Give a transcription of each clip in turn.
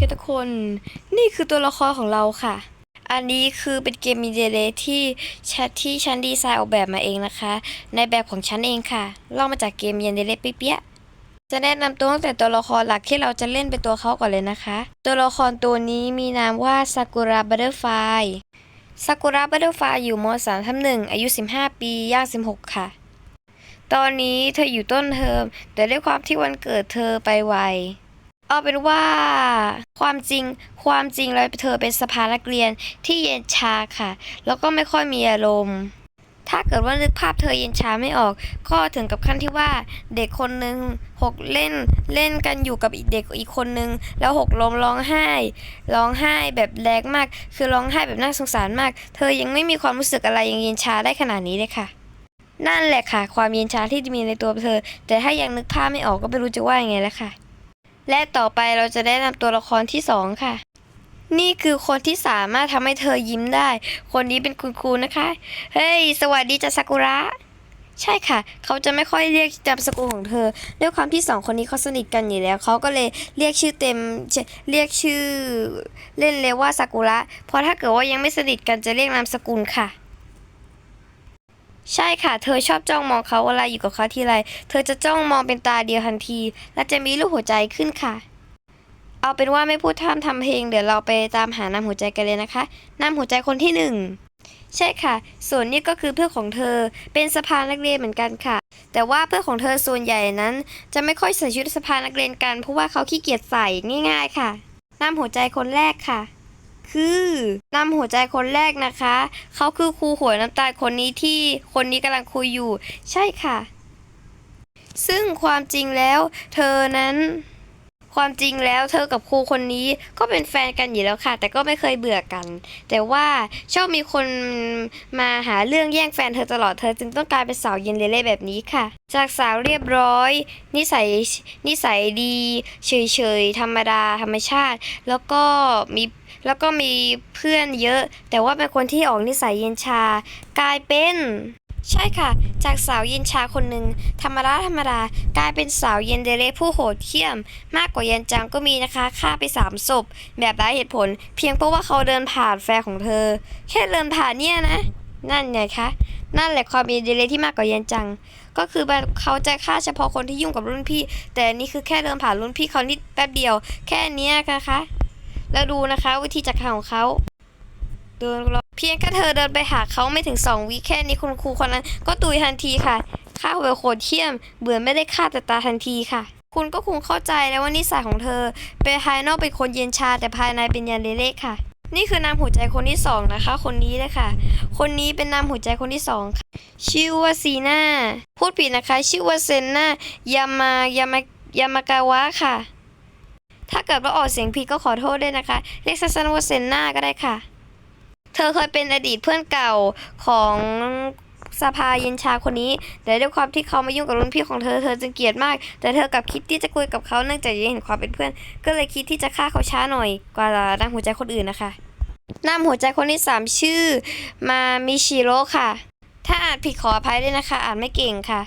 กันทุกคน นี่คือตัวละครของเราค่ะ อันนี้คือเป็นเกมมีเดเลที่แชทที่ฉันดีไซน์ออกแบบมาเองนะคะ ในแบบของฉันเองค่ะลอกมาจากเกมยันเดเลเปี้ยจะแนะนำตัวตั้งแต่ตัวละครหลักที่เราจะเล่นเป็นตัวเขาก่อนเลยนะคะ ตัวละครตัวนี้มีนามว่าซากุระบัตเตอร์ไฟซากุระบัตเตอร์ไฟอยู่ม 3 ทับหนึ่งอายุ 15 ปีย่าง 16 ค่ะ ตอนนี้เธออยู่ต้นเทอมแต่ด้วยความที่วันเกิดเธอไปไว เอาเป็นว่าความจริงความจริงแล้วเธอเป็นสภานักเรียนที่เย็นชาค่ะ แล้วก็ไม่ค่อยมีอารมณ์ ถ้าเกิดว่านึกภาพเธอเย็นชาไม่ออก ก็ถึงกับขั้นที่ว่าเด็กคนหนึ่งหกเล่นเล่นกันอยู่กับอีกเด็กอีกคนนึง แล้วหกล้มร้องไห้ ร้องไห้แบบแรงมาก คือร้องไห้แบบน่าสงสารมาก เธอยังไม่มีความรู้สึกอะไรยังเย็นชาได้ขนาดนี้เลยค่ะนั่นแหละค่ะ ความเย็นชาที่มีในตัวเธอ แต่ถ้ายังนึกภาพไม่ออกก็ไม่รู้จะว่ายังไงแล้วค่ะ และต่อไปเราจะได้นำตัวละครที่สองค่ะ นี่คือคนที่สามารถทำให้เธอยิ้มได้ คนนี้เป็นคุณครูนะคะ เฮ้ย สวัสดีจ้ะซากุระ ใช่ค่ะ เขาจะไม่ค่อยเรียกจำสกุลของเธอ ด้วยความที่สองคนนี้เขาสนิทกันอยู่แล้ว เขาก็เลยเรียกชื่อเต็มเชเรียกชื่อเล่นเลยว่าซากุระ เพราะถ้าเกิดว่ายังไม่สนิทกันจะเรียกนามสกุลค่ะ ใช่ค่ะ เธอชอบจ้องมองเขาเวลาอยู่กับเขาทีไร เธอจะจ้องมองเป็นตาเดียวทันที และจะมีรูปหัวใจขึ้นค่ะ เอาเป็นว่าไม่พูดท่ามทำเพลง เดี๋ยวเราไปตามหานามหัวใจกันเลยนะคะ นามหัวใจคนที่หนึ่งใช่ค่ะ ส่วนนี้ก็คือเพื่อนของเธอ เป็นสภานักเรียนเหมือนกันค่ะ แต่ว่าเพื่อนของเธอส่วนใหญ่นั้น จะไม่ค่อยใส่ชุดสภานักเรียนกัน เพราะว่าเขาขี้เกียจใส่ง่าย ๆ ค่ะนามหัวใจคนแรกค่ะ คือนำหัวใจคนแรกนะคะ เขาคือครูหัวน้ำตาลคนนี้ที่คนนี้กำลังคุยอยู่ ใช่ค่ะ ซึ่งความจริงแล้ว เธอนั้น ความจริงแล้วเธอกับครูคนนี้ก็เป็นแฟนกันอยู่แล้วค่ะ แต่ก็ไม่เคยเบื่อกัน แต่ว่าชอบมีคนมาหาเรื่องแย่งแฟนเธอตลอดเธอจึงต้องกลายเป็นสาวเย็นเล่แบบนี้ค่ะ จากสาวเรียบร้อย นิสัยนิสัยดี เฉยๆธรรมดาธรรมชาติ แล้วก็มีแล้วก็มีเพื่อนเยอะ แต่ว่าเป็นคนที่ออกนิสัยเย็นชากลายเป็น ใช่ค่ะ จากสาวเย็นชาคนหนึ่งธรรมดาธรรมดากลายเป็นสาวเย็นเดเรผู้โหดเหี้ยม มากกว่าเย็นจังก็มีนะคะฆ่าไปสามศพแบบไร้เหตุผล เพียงเพราะว่าเขาเดินผ่านแฟนของเธอ แค่เดินผ่านเนี่ยนะ นั่นไงคะนั่นแหละความเย็นเดเรที่มากกว่าเย็นจัง ก็คือแบบเขาจะฆ่าเฉพาะคนที่ยุ่งกับรุ่นพี่ แต่นี่คือแค่เดินผ่านรุ่นพี่เขานิดแป๊บเดียว แค่นี้นะคะ แล้วดูนะคะ วิธีจัดการของเขาเดินรอ เพียงแค่เธอเดินไปหาเขาไม่ถึงสองวิแค่นี้คุณครูคนนั้น ก็ตุยทันทีค่ะฆ่าแบบโคตรเที่ยม เบื่อไม่ได้ฆ่าแต่ตาทันทีค่ะ คุณก็คงเข้าใจแล้วว่านิสัยของเธอ เป็นภายนอกเป็นคนเย็นชาแต่ภายในเป็นยันเละๆค่ะ นี่คือนามหัวใจคนที่สองนะคะ คนนี้เลยค่ะ คนนี้เป็นนามหัวใจคนที่สองค่ะ ชื่อว่าซีน่าพูดผิดนะคะ ชื่อว่าเซนน่ายามายามายามากาวะค่ะ ถ้าเกิดว่าออกเสียงผิดก็ขอโทษด้วยนะคะ เรียกสั้นๆว่าเซนน่าก็ได้ค่ะ เธอเคยเป็นอดีตเพื่อนเก่าของสภาเย็นชาคนนี้ แต่ด้วยความที่เขามายุ่งกับรุ่นพี่ของเธอ เธอจึงเกลียดมาก แต่เธอกลับคิดที่จะคุยกับเขาเนื่องจากยังเห็นความเป็นเพื่อน ก็เลยคิดที่จะฆ่าเขาช้าหน่อย กว่านางหัวใจคนอื่นนะคะนามหัวใจคนที่สามชื่อ มามิชิโร่ค่ะ ถ้าอ่านผิดขออภัยด้วยนะคะ อ่านไม่เก่งค่ะ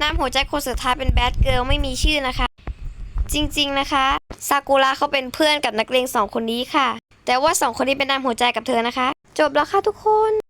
นามหัวใจคนสุดท้ายเป็นแบดเกิลไม่มีชื่อนะคะ จริงๆนะคะซากุระเขาเป็นเพื่อนกับนักเรียนสองคนนี้ค่ะ แต่ว่าสองคนนี้เป็นนามหัวใจกับเธอนะคะ จบแล้วค่ะทุกคน